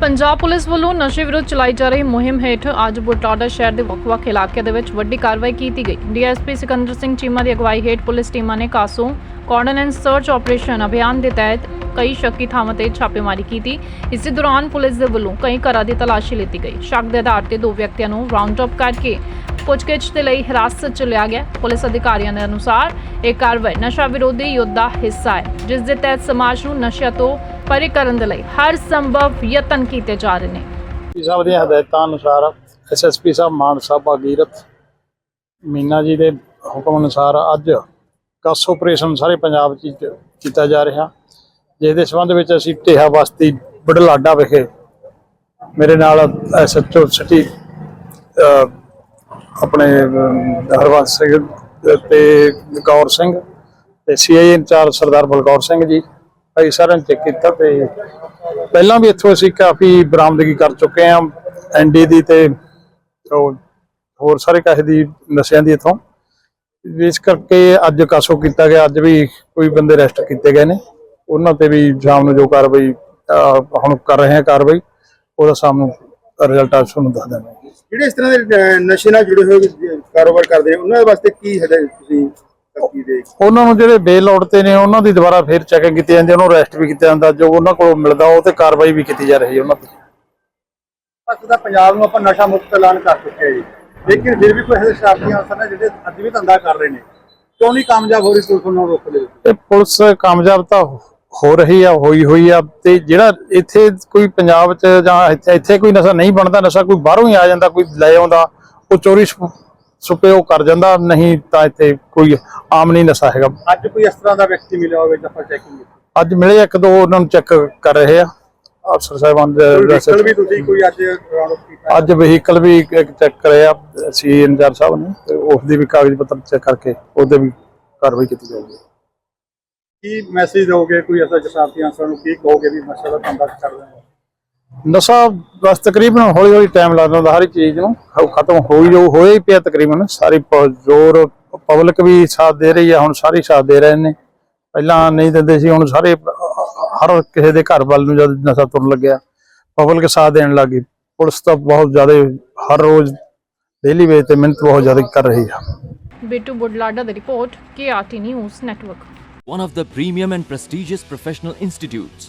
Punjab police ਵੱਲੋਂ ਨਸ਼ੇ ਵਿਰੁੱਧ ਚਲਾਈ ਜਾ ਰਹੀ ਮੁਹਿੰਮ ਹੇਠ ਅੱਜ ਬੁਟਾਡਾ ਸ਼ਹਿਰ ਦੇ ਵੱਖ-ਵੱਖ ਇਲਾਕਿਆਂ ਦੇ ਵਿੱਚ ਵੱਡੀ ਕਾਰਵਾਈ ਕੀਤੀ ਗਈ। ਡੀਐਸਪੀ ਸਿਕੰਦਰ ਸਿੰਘ ਚੀਮਾ ਦੀ ਅਗਵਾਈ ਹੇਠ ਪੁਲਿਸ ਟੀਮਾਂ ਨੇ ਕਾਸੋਂ ਕੋਆਰਡੀਨੈਂਸ ਸਰਚ ਆਪਰੇਸ਼ਨ ਅਭਿਆਨ ਦੇ ਤਹਿਤ ਕਈ ਸ਼ੱਕੀ ਥਾਵਾਂ ਤੇ ਛਾਪੇਮਾਰੀ ਕੀਤੀ। ਇਸ ਦੌਰਾਨ ਪੁਲਿਸ ਦੇ ਵੱਲੋਂ ਕਈ ਘਰਾਂ ਦੀ ਤਲਾਸ਼ੀ ਲਿੱਤੀ ਗਈ। ਸ਼ੱਕ ਦੇ ਆਧਾਰ ਤੇ ਦੋ ਵਿਅਕਤੀਆਂ ਨੂੰ ਰਾਉਂਡ ਅਪ ਕਰਕੇ ਪੁੱਛਗਿੱਛ ਦੇ ਲਈ ਹਿਰਾਸਤ 'ਚ ਲਿਆ ਗਿਆ। ਪੁਲਿਸ ਅਧਿਕਾਰੀਆਂ ਦੇ ਅਨੁਸਾਰ ਇਹ ਕਾਰਵਾਈ ਨਸ਼ਾ ਵਿਰੋਧੀ ਯੁੱਧ ਦਾ ਹਿੱਸਾ ਹੈ, ਜਿਸ ਦੇ ਤਹਿਤ ਸਮਾਜ ਨੂੰ ਨਸ਼ਿਆਂ ਤੋਂ ਪਰੇ ਕਰਨ ਦੇ ਲਈ ਹਰ ਸੰਭਵ ਯਤਨ ਕੀਤੇ ਜਾ ਰਹੇ ਨੇ। ਐਸਪੀ ਸਾਹਿਬ ਦੀਆਂ ਹਦਾਇਤਾਂ ਅਨੁਸਾਰ ਐਸਐਸਪੀ ਸਾਹਿਬ ਮਾਨਸਾ ਭਾਗੀਰਥ ਮੀਨਾ ਜੀ ਦੇ ਹੁਕਮ ਅਨੁਸਾਰ ਅੱਜ ਕਸ ਆਪਰੇਸ਼ਨ ਸਾਰੇ ਪੰਜਾਬ 'ਚ ਕੀਤਾ ਜਾ ਰਿਹਾ। ਜਿਸ ਦੇ ਸੰਬੰਧ ਵਿੱਚ ਅਸੀਂ ਢੇਹਾ ਬਸਤੀ ਬੜਲਾਡਾ ਵਿਖੇ ਮੇਰੇ ਨਾਲ ਐਸਐਚਓ ਸਿਟੀ ਆਪਣੇ ਅਹ, ਹਰਵੰਸ ਸਿੰਘ ਤੇ ਗੌਰ ਸਿੰਘ ਤੇ ਸੀਆਈ ਇੰਚਾਰਜ ਸਰਦਾਰ ਬਲਕੌਰ ਸਿੰਘ ਜੀ ਅਸੀਂ ਸਾਰਿਆਂ ਨੇ ਚੈੱਕ ਕੀਤਾ ਤੇ ਪਹਿਲਾਂ ਵੀ ਇੱਥੋਂ ਅਸੀਂ ਕਾਫੀ ਬਰਾਮਦਗੀ ਕਰ ਚੁੱਕੇ ਹਾਂ ਐਨਡੀ ਦੀ ਤੇ ਹੋਰ ਸਾਰੇ ਕਾਹੇ ਦੀ ਨਸ਼ਿਆਂ ਦੀ ਇੱਥੋਂ। ਇਸ ਕਰਕੇ ਅੱਜ ਕਾਸੋ ਕੀਤਾ ਗਿਆ, ਅੱਜ ਵੀ ਕੋਈ ਬੰਦੇ ਅਰੈਸਟ ਕੀਤੇ ਗਏ ਨੇ। ਉਹਨਾਂ ਤੇ ਵੀ ਸ਼ਾਮ ਨੂੰ ਜੋ ਕਾਰਵਾਈ ਹੁਣ ਕਰ ਰਹੇ ਹਾਂ ਕਾਰਵਾਈ, ਉਹਦਾ ਸਾਹਮਣੇ ਰਿਜ਼ਲਟ ਆ, ਤੁਹਾਨੂੰ ਦੱਸ ਦਿੰਦੇ ਜਿਹੜੇ ਇਸ ਤਰ੍ਹਾਂ ਦੇ ਨਸ਼ੇ ਨਾਲ ਜੁੜੇ ਹੋਏ ਕਾਰੋਬਾਰ ਕਰਦੇ ਨੇ ਉਹਨਾਂ ਵਾਸਤੇ ਕੀ ਹਦਾਇਤ ਤੁਸੀਂ? ਦੇ ਉਹਨਾਂ ਨੂੰ ਜਿਹੜੇ ਬੇਲ ਆਊਟ ਤੇ ਨੇ ਉਹਨਾਂ ਦੀ ਦੁਬਾਰਾ ਫੇਰ ਚੈਕਿੰਗ ਕੀਤੀ ਜਾਂਦੀ ਹੈ ਉਹਨੂੰ ਅਰੈਸਟ ਵੀ ਕੀਤਾ ਜਾਂਦਾ। ਜੋ ਉਹਨਾਂ ਕੋਲੋਂ ਮਿਲਦਾ ਉਹ ਤੇ ਕਾਰਵਾਈ ਵੀ ਕੀਤੀ ਜਾ ਰਹੀ ਹੈ ਉਹਨਾਂ ਤੇ। ਤੱਕ ਦਾ ਪੰਜਾਬ ਨੂੰ ਆਪਾਂ ਨਸ਼ਾ ਮੁਕਤ ਐਲਾਨ ਕਰ ਚੁੱਕੇ ਹਾਂ ਜੀ। ਲੇਕਿਨ ਫਿਰ ਵੀ ਕੋਈ ਐਸੇ ਸ਼ਰਾਰਤੀ ਅਨਸਰ ਨੇ ਜਿਹੜੇ ਅੱਜ ਵੀ ਧੰਦਾ ਕਰ ਰਹੇ ਨੇ। ਕਿਉਂ ਨਹੀਂ ਕਾਮਯਾਬ ਹੋ ਰਹੀ ਪੁਲਿਸ ਉਹਨਾਂ ਦੇ ਵਿੱਚ? ਤੇ ਪੁਲਿਸ ਕਾਮਯਾਬ ਤਾਂ ਹੋ ਰਹੀ ਆ ਹੋਈ ਹੋਈ ਆ। ਤੇ ਜਿਹੜਾ ਇੱਥੇ ਕੋਈ ਪੰਜਾਬ 'ਚ ਜਾਂ ਇੱਥੇ ਇੱਥੇ ਕੋਈ ਨਸ਼ਾ ਨਹੀਂ ਬਣਦਾ ਨਸ਼ਾ ਕੋਈ ਬਾਹਰੋਂ ਹੀ ਆ ਜਾਂਦਾ ਕੋਈ ਲੈ ਆਉਂਦਾ ਉਹ ਚੋਰੀ ਛੁਪੇ ਉਹ ਕਰ ਜਾਂਦਾ ਨਹੀਂ ਤਾਂ ਇੱਥੇ ਕੋਈ ਆਮ ਨਹੀਂ ਨਸ਼ਾ ਹੈਗਾ। ਅੱਜ ਕੋਈ ਇਸ ਤਰ੍ਹਾਂ ਦਾ ਵਿਅਕਤੀ ਮਿਲਿਆ ਹੋਵੇ ਆਪਾਂ ਚੈਕਿੰਗ ਅੱਜ ਮਿਲੇ ਇੱਕ ਦੋ ਉਹਨਾਂ ਨੂੰ ਚੈੱਕ ਕਰ ਰਹੇ ਆ। ਅਫਸਰ ਸਾਹਿਬਾਨ ਦੇ ਵੀ ਤੁਸੀਂ ਕੋਈ ਅੱਜ ਰਾਉਂਡ ਕੀਤਾ? ਅੱਜ ਵਹੀਕਲ ਵੀ ਇੱਕ ਚੈੱਕ ਕਰਿਆ ਸੀ ਇੰਚਾਰਜ ਸਾਹਿਬ ਨੇ ਤੇ ਉਸ ਦੀ ਵੀ ਕਾਗਜ਼ ਪੱਤਰ ਚੈੱਕ ਕਰਕੇ ਉਹਦੇ ਵੀ ਕਾਰਵਾਈ ਕੀਤੀ ਜਾਊਗੀ। ਕੀ ਮੈਸੇਜ ਦਿਓਗੇ ਕੋਈ ਐਸਾ ਸ਼ਰਾਰਤੀ ਅਨਸਰ ਨੂੰ ਕੀ ਕਹੋਗੇ ਵੀ ਦਾ ਧੰਦਾ ਕਰ ਰਹੇ ਨੇ ਨਸ਼ਾ ਬਸ ਤਕਰੀਬਨ ਹੌਲੀ ਹੌਲੀ ਟਾਈਮ ਲੱਗ ਜਾਂਦਾ ਹਰ ਇੱਕ ਚੀਜ਼ ਨੂੰ। ਖ- ਖਤਮ ਹੋ ਹੀ ਜੋ ਹੋਇਆ ਹੀ ਪਿਆ ਤਕਰੀਬਨ। ਸਾਰੀ ਪ- ਜ਼ੋਰ ਪਬਲਿਕ ਵੀ ਸਾਥ ਦੇ ਰਹੀ ਹੈ ਹੁਣ ਸਾਰੇ ਸਾਥ ਦੇ ਰਹੇ ਨੇ। ਪਹਿਲਾਂ ਨਹੀਂ ਦਿੰਦੇ ਸੀ ਹੁਣ ਸਾਰੇ ਹਰ ਕਿਸੇ ਦੇ ਘਰ ਵੱਲ ਨੂੰ ਜਦ ਨਸ਼ਾ ਤੁਰਨ ਲੱਗਿਆ ਪਬਲਿਕ ਸਾਥ ਦੇਣ ਲੱਗੀ ਪੁਲਿਸ ਤਾਂ ਬਹੁਤ ਜ਼ਿਆਦਾ ਹਰ ਰੋਜ਼ ਡੇਲੀ ਵੇਜ ਤੇ ਮਿਹਨਤ ਬਹੁਤ ਜ਼ਿਆਦਾ ਕਰ ਰਹੀ ਹੈ ਬਿੱਟੂ ਬੁਢਲਾਡਾ ਦੀ report KRT news network. One of the premium and prestigious professional institutes,